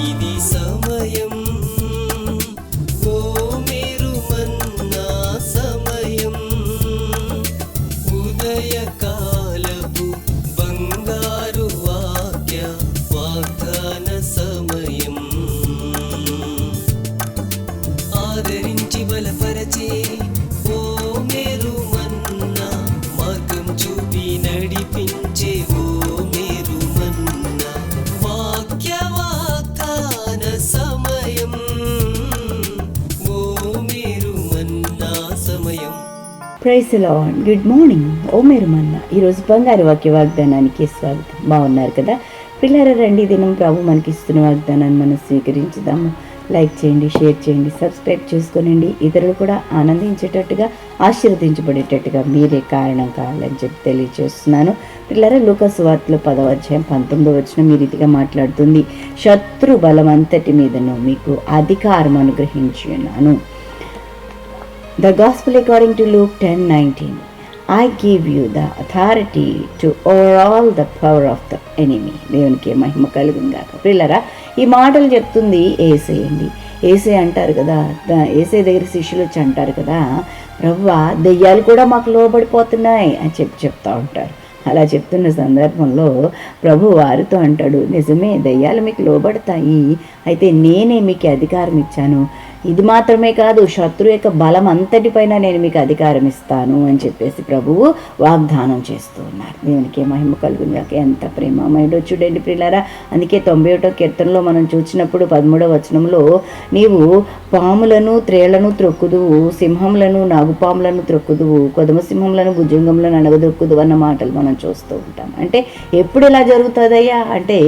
ఇది సమయం ఓ మీరు మన్నా సమయం ఉదయకాలపు బంగారు వాక్య వాగ్దాన సమయం ఆదరించి బలపరచే ప్రైస్ లాడ్ గుడ్ మార్నింగ్ ఓ మీరు మన్న ఈరోజు బంగారు వాక్య వాగ్దానానికి స్వాగతం. బాగున్నారు కదా? పిల్లల రండి. దినం ప్రభు మనకి ఇస్తున్న వాగ్దానాన్ని మనం స్వీకరించుదాము. లైక్ చేయండి షేర్ చేయండి సబ్స్క్రైబ్ చేసుకోనండి. ఇతరులు కూడా ఆనందించేటట్టుగా ఆశీర్వదించబడేటట్టుగా మీరే కారణం కావాలని చెప్పి తెలియజేస్తున్నాను. పిల్లల లూకస్ వార్తలో పదవ అధ్యాయం పంతొమ్మిదో వచ్చిన మీ రీతిగా మాట్లాడుతుంది. శత్రు బలం అంతటి మీదను మీకు అధికారం అనుగ్రహించి ఉన్నాను The Gospel according to Luke 10:19. I give you the authority to overall the power of the enemy. దేవునికి మహిమ కలుగును గాక. పిల్లరా ఈ మాటలు చెప్తుంది ఏసే అండి. ఏసే అంటారు కదా ద- ఏసే దగ్గర శిష్యులు వచ్చి అంటారు కదా ప్రవ్వా దెయ్యాలు కూడా మాకు లోబడిపోతున్నాయి అని చెప్పి చెప్తా ఉంటారు. అలా చెప్తున్న సందర్భంలో ప్రభు వారితో అంటాడు నిజమే దయ్యాలు మీకు లోబడతాయి. అయితే నేనే మీకు అధికారం ఇచ్చాను. ఇది మాత్రమే కాదు శత్రు యొక్క బలం అంతటిపైన నేను మీకు అధికారం ఇస్తాను అని చెప్పేసి ప్రభువు వాగ్దానం చేస్తూ ఉన్నారు. దేవునికి మహిమ కలుగుగాక ఎంత ప్రేమమయుడో చూడండి పిల్లరా అందుకే తొంభై ఒకటో కీర్తనలో మనం చూసినప్పుడు పదమూడవ వచనంలో నీవు పాములను త్రేళ్ళను త్రొక్కుదువు సింహములను నాగుపాములను త్రొక్కుదువు కొదమ సింహములను భుజంగములను అణగదొక్కుదు అన్న మాటలు మనం చూస్తూ ఉంటాం. అంటే ఎప్పుడు ఇలా జరుగుతుందయ్యా? అంటే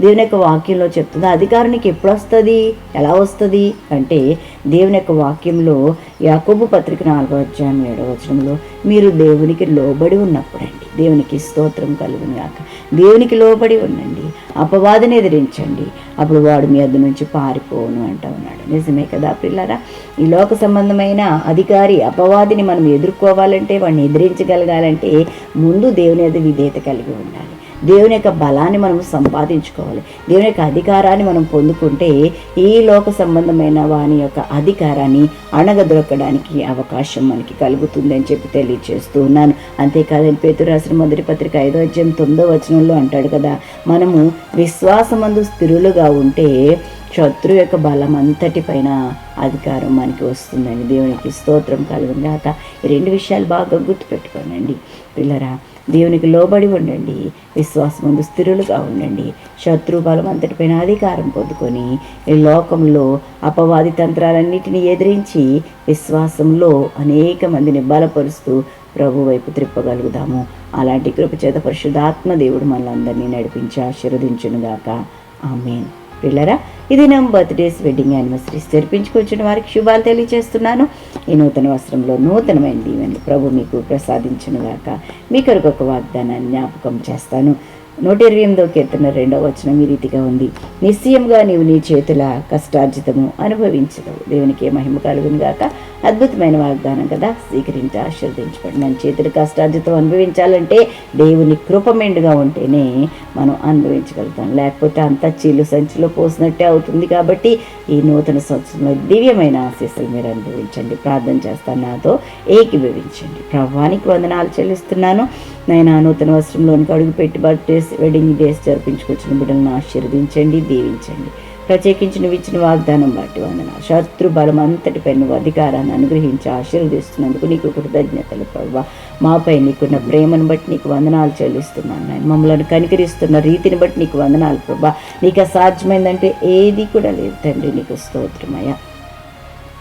దేవుని యొక్క వాక్యంలో చెప్తుంది అధికారం నీకు ఎప్పుడు వస్తుంది? ఎలా వస్తుంది? అంటే దేవుని యొక్క వాక్యంలో యాకోబు పత్రిక నాలుగో అధ్యాయం ఏడవ వచనంలో మీరు దేవునికి లోబడి ఉన్నప్పుడండి. దేవునికి స్తోత్రం కలుగును గాక దేవునికి లోబడి ఉండండి. అపవాదిని ఎదిరించండి. అప్పుడు వాడు మీ అద్దు నుంచి పారిపోను అంటా ఉన్నాడు. నిజమే కదా పిల్లరా ఈ లోక సంబంధమైన అధికారి అపవాదిని మనం ఎదుర్కోవాలంటే వాడిని ఎదిరించగలగాలంటే ముందు దేవుని అది విధేయత కలిగి ఉండాలి. దేవుని యొక్క బలాన్ని మనం సంపాదించుకోవాలి. దేవుని యొక్క అధికారాన్ని మనం పొందుకుంటే ఈ లోక సంబంధమైన వాని యొక్క అధికారాన్ని అణగదొరకడానికి అవకాశం మనకి కలుగుతుంది అని చెప్పి తెలియజేస్తూ ఉన్నాను. అంతేకాదని పేతురాసిన మొదటి పత్రిక ఐదో అధ్యాయం తొమ్మిదో వచనంలో అంటాడు కదా మనము విశ్వాసమందు స్థిరులుగా ఉంటే శత్రు యొక్క బలం అంతటి పైన అధికారం మనకి వస్తుందండి. దేవునికి స్తోత్రం కలుగుగాక ఈ రెండు విషయాలు బాగా గుర్తుపెట్టుకోనండి. పిల్లరా దేవునికి లోబడి ఉండండి. విశ్వాసం ముందు స్థిరులుగా ఉండండి. శత్రు బలం అంతటిపైన అధికారం పొందుకొని ఈ లోకంలో అపవాది తంత్రాలన్నిటిని ఎదిరించి విశ్వాసంలో అనేక మందిని బలపరుస్తూ ప్రభు వైపు త్రిప్పగలుగుదాము. అలాంటి కృపచేత పరిశుద్ధాత్మ దేవుడు మనల్ని నడిపించి ఆశీర్వదించునుగాక ఆమెన్. పిల్లరా ఇది నా బర్త్డేస్ వెడ్డింగ్ యానివర్సరీస్. జరిపించుకొచ్చిన వారికి శుభాలు తెలియజేస్తున్నాను. ఈ నూతన వస్త్రంలో నూతనమైన దీవెనలు ప్రభు మీకు ప్రసాదించునుగాక. మీ కొరకు ఒక వాగ్దానాన్ని జ్ఞాపకం చేస్తాను. నూట ఇరవై ఎనిమిదో కీర్తన రెండవ వచనం ఈ రీతిగా ఉంది. నిశ్చయంగా నీవు నీ చేతుల కష్టార్జితము అనుభవించదవు. దేవునికి మహిమ కలుగును గాక. అద్భుతమైన వాగ్దానం కదా. స్వీకరించి ఆశీర్వదించబడి. మన చేతుల కష్టార్జితం అనుభవించాలంటే దేవుని కృపమెండుగా ఉంటేనే మనం అనుభవించగలుగుతాం. లేకపోతే అంతా చీలు సంచిలో పోసినట్టే అవుతుంది కాబట్టి ఈ నూతన సంవత్సరంలో దివ్యమైన ఆశీస్సులు మీరు అనుభవించండి. ప్రార్థన చేస్తాను నాతో. ఏకీభవించండి. ప్రభానికి వందనాలు చెల్లిస్తున్నాను. నేను నూతన వస్త్రంలోనికి అడుగుపెట్టి బర్త్డేస్ వెడ్డింగ్ డేస్ జరిపించుకొచ్చిన బిడ్డలను ఆశీర్వదించండి దీవించండి. ప్రత్యేకించి నువ్వు ఇచ్చిన వాగ్దానం బట్టి వందన శత్రు బలం అంతటిపై నువ్వు అధికారాన్ని అనుగ్రహించి ఆశీర్వదిస్తున్నందుకు నీకు కృతజ్ఞతలు ప్రభావ. మాపై నీకున్న ప్రేమను బట్టి నీకు వందనాలు చెల్లిస్తున్నాను నేను మమ్మల్ని కనికరిస్తున్న రీతిని బట్టి నీకు వందనాలు ప్రభా నీకు అసాధ్యమైందంటే ఏది కూడా లేదు తండ్రి నీకు స్తోత్రమయ్యా.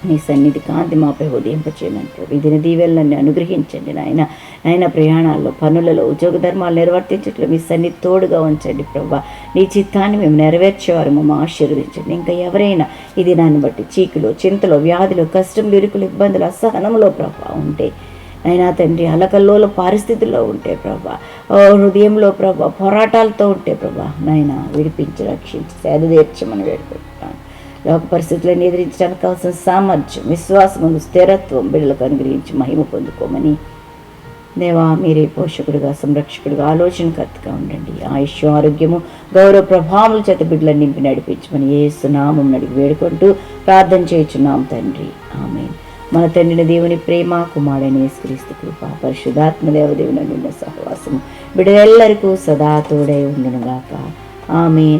నీ సన్నిధి కాంతి మాపై ఉదయింపచేయమని ప్రభు ఇది దీవెనలన్నీ అనుగ్రహించండి నాయన. నాయన ప్రయాణాల్లో పనులలో ఉద్యోగ ధర్మాలు నిర్వర్తించట్లు మీ సన్నిధి తోడుగా ఉంచండి ప్రభా నీ చిత్తాన్ని మేము నెరవేర్చేవారు మమ్మ ఆశీర్వదించండి. ఇంకా ఎవరైనా ఇది దాన్ని బట్టి చీకులు చింతలో వ్యాధులు కష్టంలు ఇరుకులు ఇబ్బందులు అసహనంలో ప్రభా ఉంటే అయినా తండ్రి అలకల్లోల పరిస్థితుల్లో ఉంటే ప్రభా హృదయంలో ప్రభా పోరాటాలతో ఉంటే ప్రభా నాయన విడిపించి రక్షించి సేద తీర్చమని వేడుకుంటున్నాను. లోక పరిస్థితులను ఎదిరించడానికి కావాల్సిన సామర్థ్యం విశ్వాసము స్థిరత్వం బిడ్డలకు అనుగ్రహించి మహిమ పొందుకోమని. దేవా మీరే పోషకుడుగా సంరక్షకుడుగా ఆలోచనకర్తగా ఉండండి. ఆయుష్ ఆరోగ్యము గౌరవ ప్రభావముల చేత బిడ్డలను నింపి నడిపించమని ఏసునామం నడిగి వేడుకుంటూ ప్రార్థన చేయుచున్నాం తండ్రి. ఆమె మన తండ్రిని దేవుని ప్రేమ కుమారుడైన యేసుక్రీస్తు కృప పరిశుధాత్మ దేవదేవుని నిన్న సహవాసము బిడ్డలెల్లరికూ సదా తోడై ఉండునుగాక. Amen.